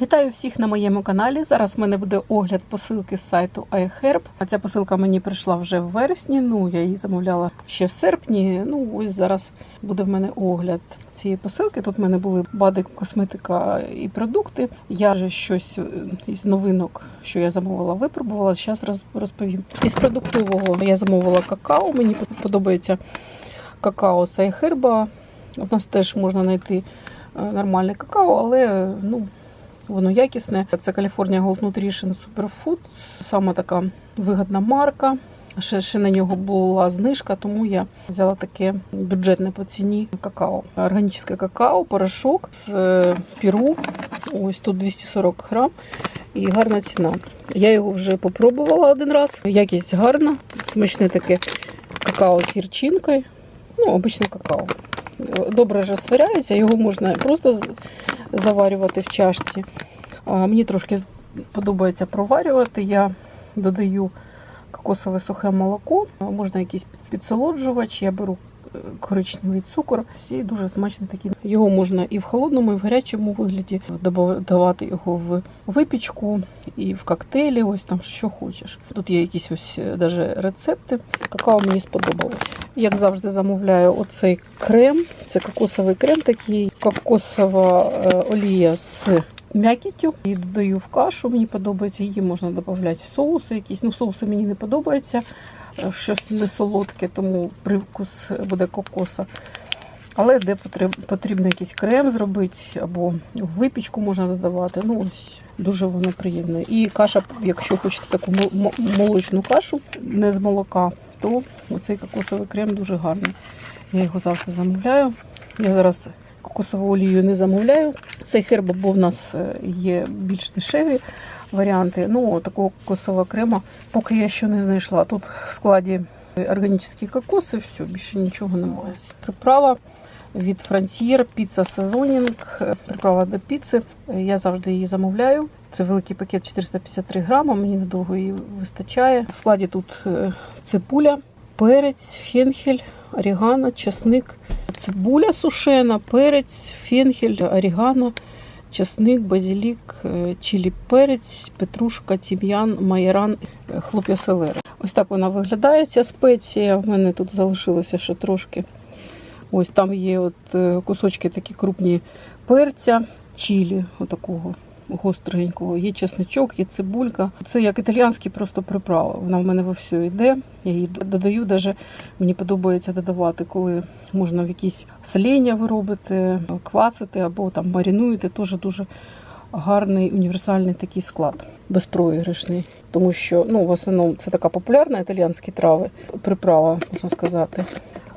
Вітаю всіх на моєму каналі. Зараз в мене буде огляд посилки з сайту iHerb. Ця посилка мені прийшла вже в вересні. Ну я її замовляла ще в серпні. Ну ось зараз буде в мене огляд цієї посилки. Тут в мене були бади, косметика і продукти. Я вже щось е, із новинок, що я замовила, випробувала. Зараз роз- розповім. Із продуктового я замовила какао. Мені подобається какао з iHerb. У нас теж можна знайти е, нормальне какао, але ну. Воно якісне. Це California Gold Nutrition Superfood. Саме така вигідна марка. Ще, ще на нього була знижка, тому я взяла таке бюджетне по ціні какао. Органічне какао, порошок з е, Перу. Ось тут 240 грам і гарна ціна. Я його вже попробувала один раз. Якість гарна, смачне таке какао з гірчинкою. Ну, обичне какао. Добре розтворяється, його можна просто заварювати в чашці. Мені трошки подобається проварювати. Я додаю кокосове сухе молоко, можна якийсь підсолоджувач. Я беру коричневий цукор. І дуже смачний такий. Його можна і в холодному, і в гарячому вигляді добав- давати його в випічку і в коктейлі. Ось там що хочеш. Тут є якісь ось е, даже рецепти. Какао мені сподобалось. Як завжди, замовляю оцей крем. Це кокосовий крем, такий кокосова е, олія з м'якіттю. І додаю в кашу. Мені подобається. Її можна додати в соуси якісь. Ну, соуси мені не подобаються. Щось не солодке, тому привкус буде кокоса. Але де потрібно якийсь крем зробити, або випічку можна додавати. Ну, ось дуже воно приємне. І каша, якщо хочете таку мо- мо- молочну кашу, не з молока, то оцей кокосовий крем дуже гарний. Я його завжди замовляю. Я зараз кокосову олію не замовляю. Цей херб, бо в нас е, є більш дешеві варіанти. Ну, такого кокосового крема поки я ще не знайшла. Тут в складі органічні кокоси, все, більше нічого немає. Приправа від Frontier піца сезонінг, приправа до піци. Я завжди її замовляю. Це великий пакет 453 грама, мені недовго її вистачає. В складі тут е, цибуля, перець, фенхель, орігано, часник, цибуля сушена, перець, фенхель, орігано, часник, базилік, чілі чилі перець, петрушка, тім'ян, майоран, е, хлоп'я селери. Ось так вона виглядає, ця спеція. В мене тут залишилося ще трошки. Ось там є от е, кусочки такі крупні перця, чилі, отакого гостренького. Є чесничок, є цибулька. Це як італіянські просто приправи. Вона в мене во все йде. Я її додаю. Даже мені подобається додавати, коли можна в якісь соління ви робите, квасити або там марінуєте. Теж дуже гарний універсальний такий склад, безпроіграшний. Тому що ну, в основному це така популярна італіянські трави, приправа, можна сказати.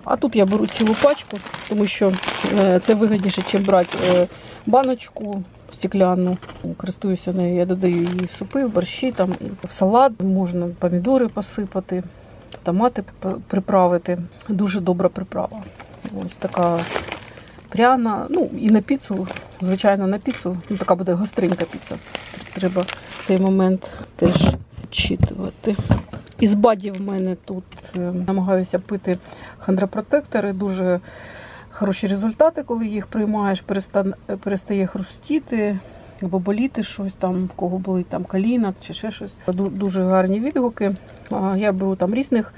А тут я беру цілу пачку, тому що е, це вигідніше, ніж брати е, баночку стекляну. Користуюся нею, я додаю її в супи, в борщі, там, в салат, можна помідори посипати, томати приправити. Дуже добра приправа. Ось така пряна. Ну і на піцу, звичайно, на піцу. Ну, така буде гостренька піца. Треба цей момент теж вчитувати. Із бадів в мене тут е, намагаюся пити хондропротектори. Дуже хороші результати, коли їх приймаєш, перестає хрустіти або боліти щось там, в кого болить там коліна чи ще щось. Дуже гарні відгуки. Я беру там різних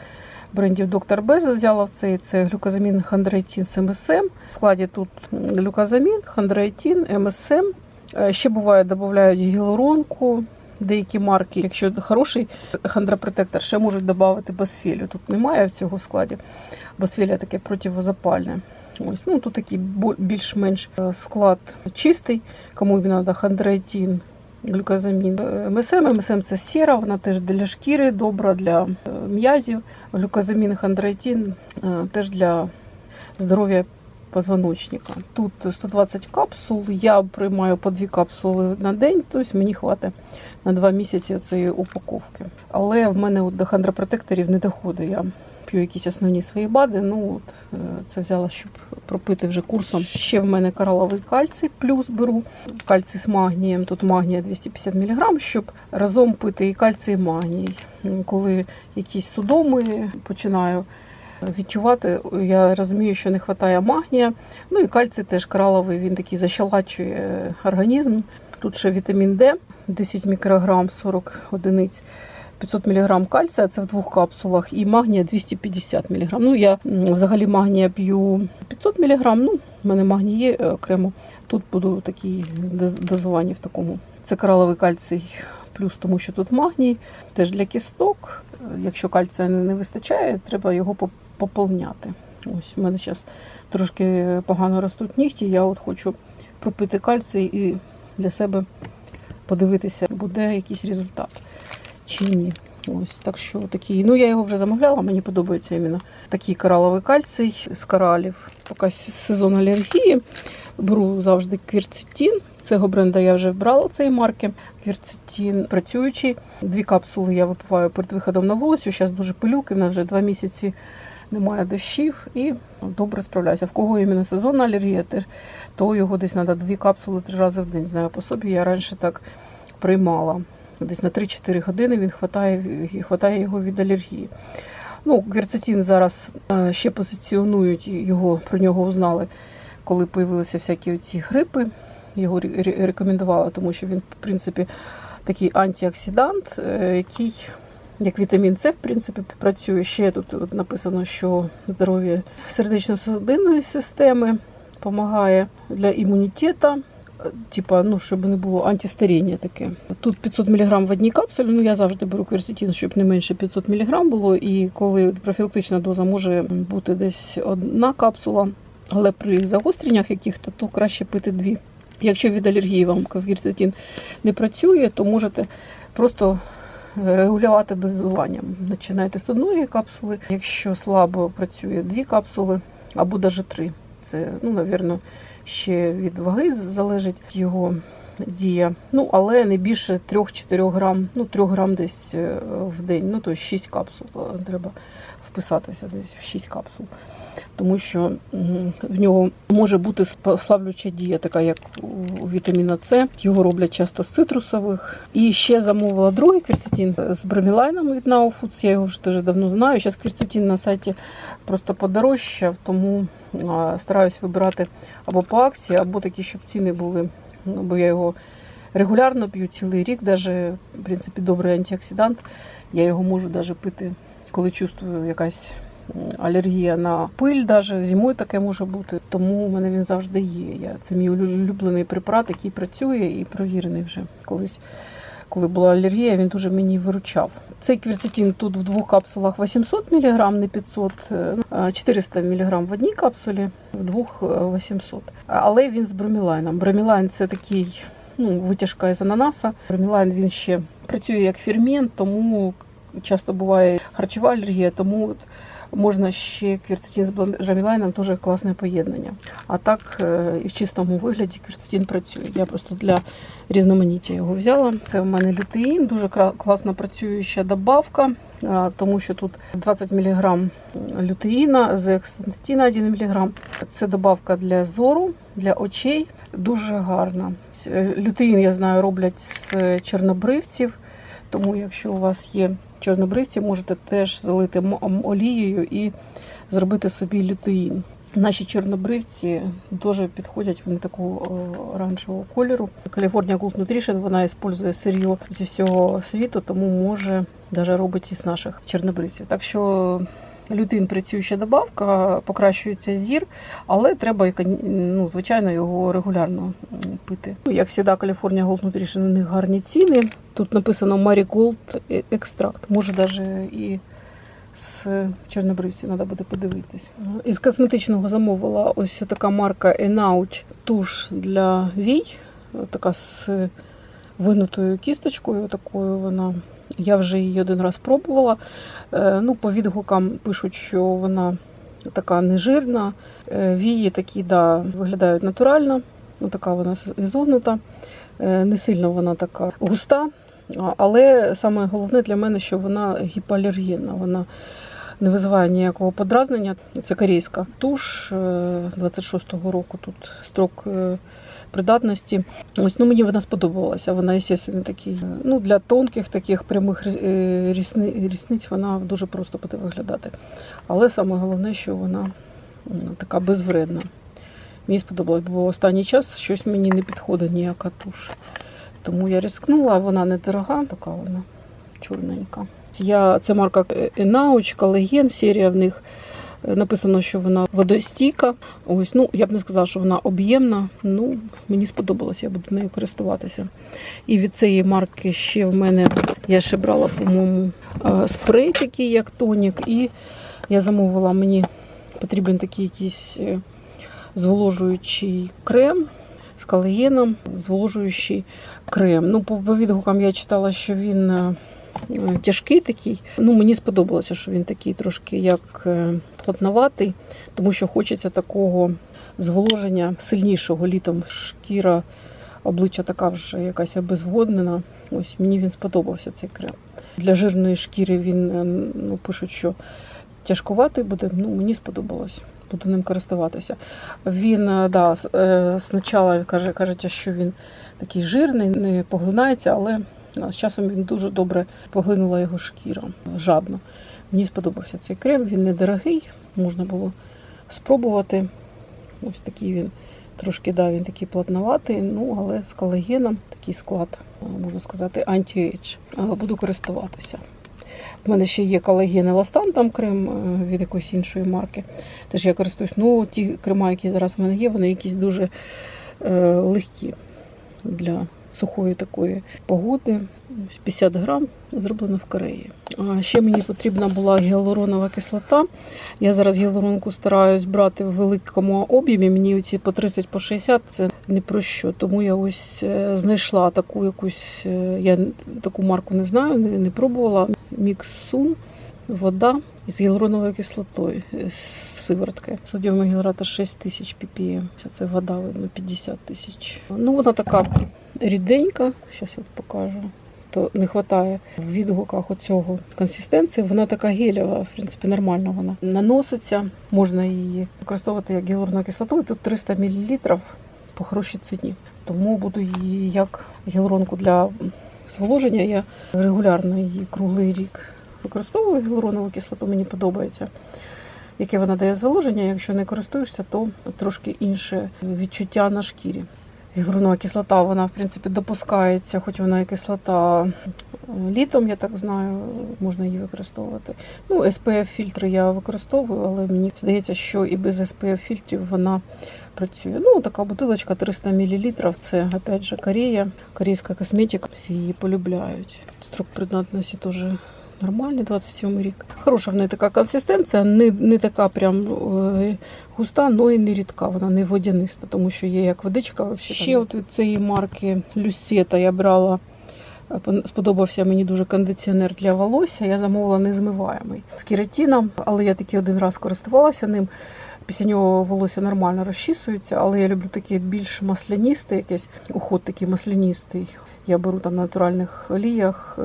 брендів Доктор Беза взяла в цей. Це глюкозамін хондроїтин з МСМ. В складі тут глюкозамін, хондроїтин, МСМ. Е, Ще буває, додають гіалуронку, деякі марки, якщо хороший хондропротектор, ще можуть додати басфелю. Тут немає в цього складі. Басфеля таке противозапальне. Ось, ну тут такий більш-менш е, склад чистий, кому треба хондроїтин, глюкозамін. Е, МСМ, МСМ це сіра, вона теж для шкіри добра, для е, м'язів. Глюкозамін, хондроїтин е, теж для здоров'я позвоночника. Тут 120 капсул, я приймаю по дві капсули на день, тобто мені хватить на два місяці цієї упаковки. Але в мене от до хондропротекторів не доходить. П'ю якісь основні свої бади. Ну от е, це взяла, щоб пропити вже курсом. Ще в мене кораловий кальцій, плюс беру кальцій з магнієм. Тут магнія 250 мг, щоб разом пити і кальцій, і магній. Коли якісь судоми починаю відчувати, я розумію, що не вистачає магнія. Ну і кальцій теж кораловий, він такий защелачує організм. Тут ще вітамін Д, 10 мікрограм, 40 одиниць. 500 мг кальція, це в двох капсулах, і магнія 250 мг. Ну, я взагалі магнія п'ю 500 мг, ну, в мене магній є е, окремо. Тут буду такі дозування в такому. Це кораловий кальцій, плюс тому що тут магній, теж для кісток. Якщо кальція не вистачає, треба його поповняти. Ось у мене зараз трошки погано ростуть нігті, я от хочу пропити кальцій і для себе подивитися, буде якийсь результат чи ні. Ось так що такий. Ну я його вже замовляла, мені подобається іменно такий кораловий кальцій з коралів. Поки сезон алергії. Беру завжди квірцетін. Цього бренда я вже брала цієї марки. Квірцетін працюючий. Дві капсули я випиваю перед виходом на вулицю. Зараз дуже пилюки, в нас вже два місяці немає дощів і добре справляюся. В кого іменно сезонна алергія, то його десь треба дві капсули три рази в день. Знаю по собі. Я раніше так приймала. Десь на 3-4 години він хватає, хватає його від алергії. Ну, кверцетин зараз е, ще позиціонують його, про нього узнали, коли появилися всякі ці грипи. Його ре- ре- рекомендували, тому що він, в принципі, такий антиоксидант, е, який, як вітамін С, в принципі, працює. Ще тут написано, що здоров'я сердечно-судинної системи допомагає для імунітету. Типа, ну, щоб не було антистаріння таке. Тут 500 мг в одній капсулі. Ну, я завжди беру кверсетин, щоб не менше 500 мг було. І коли профілактична доза може бути десь одна капсула, але при загостреннях яких-то, то краще пити дві. Якщо від алергії вам кверсетин не працює, то можете просто регулювати дозуванням. Починайте з одної капсули. Якщо слабо працює дві капсули або навіть три. Це, ну, напевно, ще від ваги залежить його дія. Ну, але не більше 3-4 грам, ну 3 грам десь е, в день. Ну, то 6 капсул е, треба вписатися десь в 6 капсул. Тому що в нього може бути слаблюча дія, така як у вітаміна С. Його роблять часто з цитрусових. І ще замовила другий кверцетин з бромілайном від Foods. Я його вже дуже давно знаю. Зараз кверцетин на сайті просто подорожчав, тому стараюсь вибирати або по акції, або такі, щоб ціни були. Ну, бо я його регулярно п'ю цілий рік, даже, в принципі, добрий антиоксидант. Я його можу даже пити, коли чувствую якась алергія на пиль, даже зимою таке може бути. Тому у мене він завжди є. Я, це мій улюблений препарат, який працює і провірений вже колись. Коли була алергія, він дуже мені виручав. Цей кверцетин тут в двох капсулах 800 мг, не 500, е, а 400 мг в одній капсулі, в двох е, 800. Але він з бромілайном. Бромілайн це такий ну, витяжка із ананаса. Бромілайн він ще працює як фермент, тому часто буває харчова алергія, тому можна ще кверцетин з бромілайном теж класне поєднання. А так е, і в чистому вигляді кверцетин працює. Я просто для різноманіття його взяла. Це в мене лютеїн, дуже класно працююча добавка, тому що тут 20 мг лютеїна, зеаксантина 1 мг. Це добавка для зору, для очей. Дуже гарна. Е, Лютеїн, я знаю, роблять з чорнобривців, тому якщо у вас є чорнобривці, можете теж залити олією і зробити собі лютеїн. Наші чорнобривці дуже підходять, вони такого оранжевого кольору. California Gold Nutrition, вона використовує сир'ю зі всього світу, тому може навіть робити із наших чорнобривців. Так що лютин працююча добавка, покращується зір, але треба, ну, звичайно, його регулярно пити. Ну, Як завжди, California Gold Nutrition, у них гарні ціни. Тут написано Marigold екстракт, може навіть і з чорнобривців, треба буде подивитись. Із косметичного замовила ось така марка Enouch туш для вій. Така з винутою кісточкою. Такою вона. Я вже її один раз пробувала. Е, Ну, по відгукам пишуть, що вона така нежирна. Е, Вії такі, да, виглядають натурально. Ну, така вона ізогнута. Е, Не сильно вона така густа. Але саме головне для мене, що вона гіпоалергенна. Вона не визиває ніякого подразнення. Це корейська туш е, 26-го року. Тут строк придатності. Ось ну мені вона сподобалася. Вона, звісно, такий. е, Ну для тонких таких прямих е, рісни- рісниць вона дуже просто буде виглядати. Але саме головне, що вона така безвредна. Мені сподобалось, бо останній час щось мені не підходить ніяка туш. Тому я рискнула, вона не дорога, така вона чорненька. Я, це марка Енауч, Колеген, серія в них. Написано, що вона водостійка. Ось, ну я б не сказала, що вона об'ємна. Ну, мені сподобалося, я буду нею користуватися. І від цієї марки ще в мене я ще брала, по-моєму, е, спрей такий, як тонік. І я замовила мені потрібен такий якийсь е, зволожуючий крем з колагеном, зволожуючий крем. Ну, по відгукам я читала, що він е, тяжкий такий. Ну, мені сподобалося, що він такий трошки як е, тому що хочеться такого зволоження сильнішого літом. Шкіра обличчя така вже якась обезводнена. Ось мені він сподобався цей крем. Для жирної шкіри він е, ну, пишуть, що тяжкуватий буде. Ну, мені сподобалось. Буду ним користуватися. Він е, да, е, спочатку каже, кажуть, що він такий жирний, не поглинається, але з часом він дуже добре поглинула його шкіра жадно. Мені сподобався цей крем, він недорогий, можна було спробувати. Ось такий він трошки да, він такий плотноватий, ну але з колагеном такий склад, можна сказати, анті-ейдж. Е, Буду користуватися. У мене ще є колаген еластан, там крем е, від якоїсь іншої марки. Теж я користуюсь. Ну, ті крема, які зараз в мене є, вони якісь дуже е, легкі для сухої такої погоди. 50 грам зроблено в Кореї. А ще мені потрібна була гіалуронова кислота. Я зараз гіалуронку стараюсь брати в великому об'ємі. Мені оці по 30 по 60 це не про що. Тому я ось е, знайшла таку якусь, е, я таку марку не знаю, не, пробувала. Міксун, вода із гіалуроновою кислотою е, з сиворотки. Содіумий гіалуратор 6 тисяч ppm. Це вода, видно, 50 тисяч. Ну, вона така ріденька, зараз я покажу. То не вистачає в відгуках оцього консистенції. Вона така гелєва, в принципі, нормально вона наноситься. Можна її використовувати як гіалурону кислоту. Тут 300 мл по хорошій ціні. Тому буду її як гіалуронку для зволоження. Я регулярно її круглий рік використовую гіалуронову кислоту, мені подобається. Яке вона дає зволоження, якщо не користуєшся, то трошки інше відчуття на шкірі. Гіалуронова кислота, вона в принципі допускається, хоч вона і кислота е, літом, я так знаю, можна її використовувати. Ну, SPF фільтри я використовую, але мені здається, що і без SPF фільтрів вона працює. Ну, така бутилочка 300 мл, це опять же Корея, корейська косметика, всі її полюбляють. Строк придатності теж нормальний, 27 рік. Хороша в неї така консистенція, не, не така прям е, густа, але і не рідка, вона не водяниста, тому що є як водичка. Вообще, Ще от від цієї марки Люсета я брала. е, Сподобався мені дуже кондиціонер для волосся. Я замовила незмиваємий з кератином, але я таки один раз користувалася ним. Після нього волосся нормально розчісується, але я люблю таке більш масляністе, якесь уход такий масляністий. Я беру там на натуральних оліях.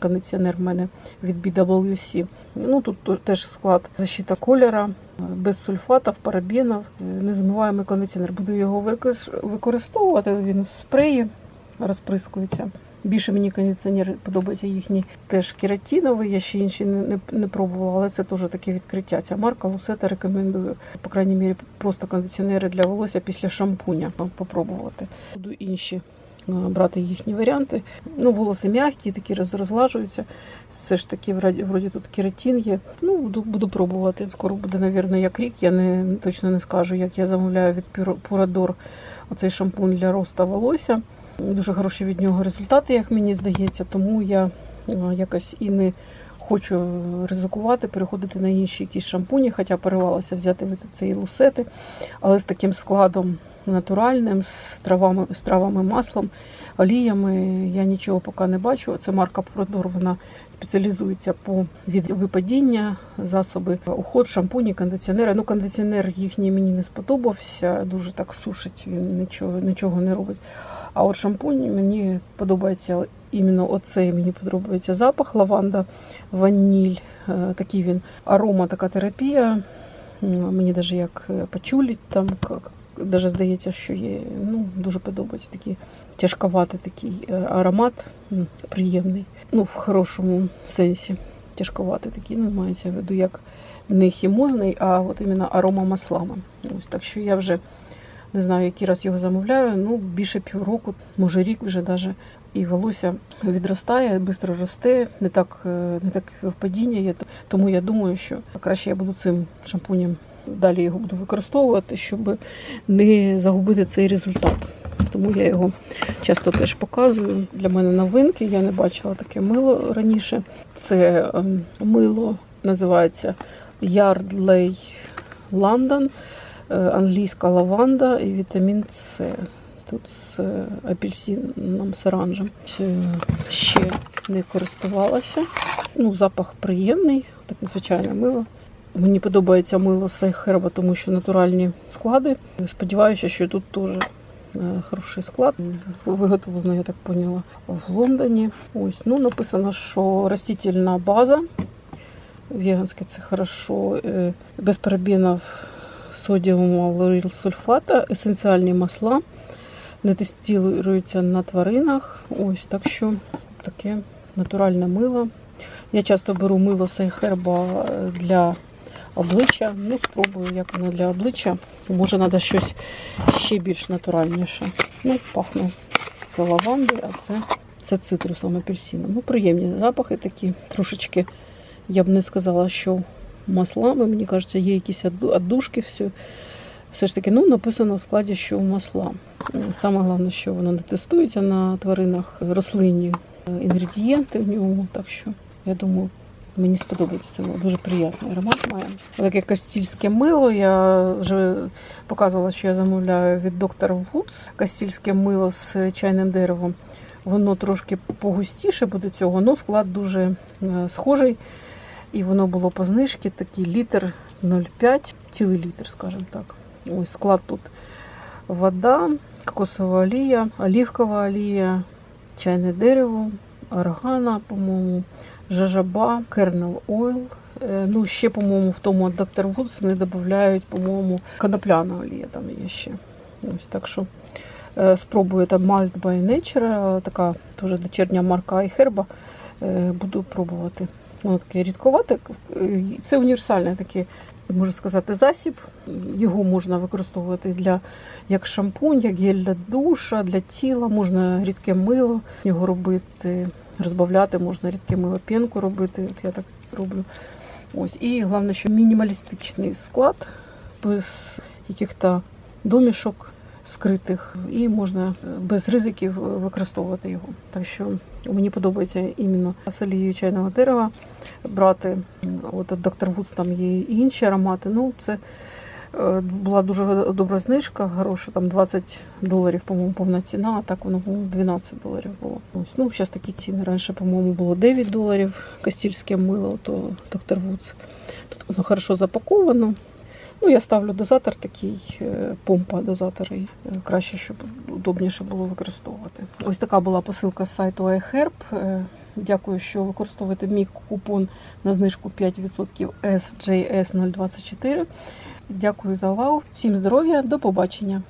Кондиціонер в мене від BWC. Ну тут теж склад защита кольора, без сульфатів, парабенів, е, незмиваємий кондиціонер. Буду його використовувати. Він в спреї розприскується. Більше мені кондиціонери подобаються їхні теж кератинові. Я ще інші не, не, пробувала, але це теж таке відкриття. Ця марка Лусета рекомендую. По крайній мірі, просто кондиціонери для волосся після шампуня попробувати. Буду інші брати їхні варіанти. Ну, волоси м'які, такі розлажуються. Все ж таки, вроді, тут кератин є. Ну, буду, буду пробувати. Скоро буде, напевно, як рік. Я не точно не скажу, як я замовляю від Purador оцей шампунь для росту волосся. Дуже хороші від нього результати, як мені здається, тому я якось і не хочу ризикувати, переходити на інші якісь шампуні, хоча поривалася взяти цієї лусети, але з таким складом натуральним, з травами, з травами, маслом, оліями я нічого поки не бачу. Це марка Продор, вона спеціалізується по від випадіння, засоби, уход, шампуні, кондиціонери. Ну, кондиціонер їхній мені не сподобався, дуже так сушить, він нічого, нічого не робить. А от шампунь мені подобається іменно оцей, мені подобається запах лаванда, ваніль, е, такий він арома, така терапія. Мені навіть як е, пачулі, там навіть здається, що є. Ну, дуже подобається такий тяжковатий такий е, аромат, приємний. Ну, в хорошому сенсі. Тяжковатий такий, ну, мається в виду, як не хімозний, а от іменно арома маслами. Ось так що я вже Не знаю, який раз його замовляю. Ну, більше півроку, може рік вже даже. І волосся відростає, швидко росте, не так, е, не так впадіння є. Тому я думаю, що краще я буду цим шампунем далі його буду використовувати, щоб не загубити цей результат. Тому я його часто теж показую. Для мене новинки. Я не бачила таке мило раніше. Це ем, мило називається Yardley London, е, англійська лаванда і вітамін С. Тут з е, апельсином. Е, Ще не користувалася. Ну, запах приємний, так незвичайне мило. Мені подобається мило з айхерба, тому що натуральні склади. Сподіваюся, що тут теж е, хороший склад. Виготовлено, я так поняла, в Лондоні. Ось, ну, написано, що растительна база. Веганське це хорошо. е, Без парабенів, содіуму, лаурил сульфата, есенціальні масла. Не тестуються на тваринах. Ось так що таке натуральне мило. Я часто беру мило з айхерба для обличчя. Ну, спробую, як воно для обличчя. Може, треба щось ще більш натуральніше. Ну, пахне це лаванди, а це, це цитрусом апельсином. Ну, приємні запахи такі. Трошечки, я б не сказала, що маслами, мені кажеться, є якісь аддушки. Все. Все ж таки, ну, написано в складі, що масла. Саме головне, що воно не тестується на тваринах рослинні е, інгредієнти в ньому. Так що, я думаю, Мені сподобається це дуже приємний аромат має. Таке кастільське мило. Я вже показувала, що я замовляю від доктора Woods. Кастільське мило з чайним деревом. Воно трошки погустіше буде цього, але склад дуже е, схожий. І воно було по знижці такий літр 0,5, цілий літр, скажімо так. Ось склад тут вода, кокосова олія, олівкова олія, чайне дерево, органа, по-моєму, жажаба, кернел ойл. Ну, ще, по-моєму, в тому Dr. Woods вони додають, по-моєму, конопляна олія там є ще. Ось так що е, спробую там Malt by Nature, така теж дочерня марка iHerb. Е, Буду пробувати. Воно таке рідковате. Е, Це універсальний такий, можна сказати, засіб. Його можна використовувати для як шампунь, як гель для душа, для тіла, можна рідке мило його робити розбавляти, можна рідке мило пінку робити. От я так роблю. Ось. І головне, що мінімалістичний склад, без яких-то домішок скритих, і можна е, без ризиків використовувати його. Так що мені подобається іменно з олією чайного дерева брати. От Dr. Woods там є і інші аромати. Ну, це Е, Була дуже добра знижка, хороша, там 20 доларів, по-моєму, повна ціна, а так воно, по-моєму, 12 доларів було. Ось, ну, зараз такі ціни. Раніше, по-моєму, було 9 доларів кастільське мило, то Dr. Woods. Тут воно хорошо запаковано. Ну, я ставлю дозатор такий, е, помпа дозатор, і е, краще, щоб удобніше було використовувати. Ось така була посилка з сайту iHerb. Е, Дякую, що використовуєте мій купон на знижку 5% SJS024. Дякую за увагу. Всім здоров'я, до побачення.